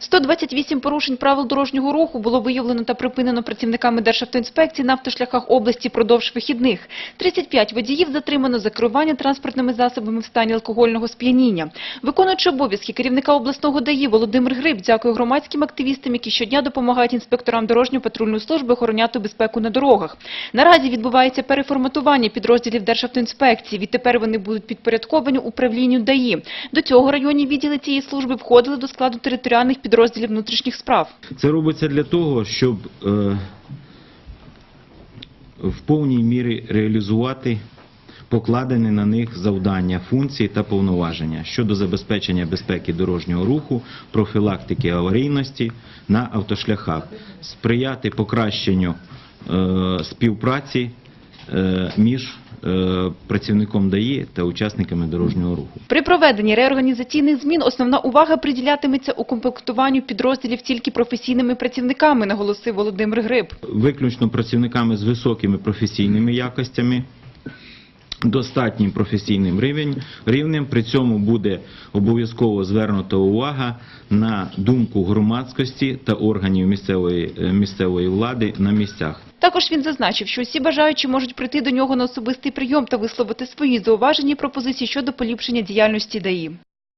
128 порушень правил дорожнього руху було виявлено та припинено працівниками Державтоінспекції на автошляхах області продовж вихідних. 35 водіїв затримано за керування транспортними засобами в стані алкогольного сп'яніння. Виконуючи обов'язки керівника обласного ДАІ Володимир Гриб дякує громадським активістам, які щодня допомагають інспекторам дорожньо-патрульної служби охороняти безпеку на дорогах. Наразі відбувається переформатування підрозділів Державтоінспекції. Відтепер вони будуть підпорядковані управлінню ДАІ. До цього районні відділи цієї служби входили до складу територіальних підрозділів внутрішніх справ. Це робиться для того, щоб е, в повній мірі реалізувати покладені на них завдання, функції та повноваження щодо забезпечення безпеки дорожнього руху, профілактики аварійності на автошляхах, сприяти покращенню е, співпраці е, між працівником ДАІ та учасниками дорожнього руху. При проведенні реорганізаційних змін основна увага приділятиметься укомплектуванню підрозділів тільки професійними працівниками, наголосив Володимир Гриб. виключно працівниками з високими професійними якостями, достатнім професійним рівнем. При цьому буде обов'язково звернута увага на думку громадськості та органів місцевої, е, місцевої влади на місцях. Також він зазначив, що усі бажаючі можуть прийти до нього на особистий прийом та висловити свої зауваження і пропозиції щодо поліпшення діяльності ДАІ.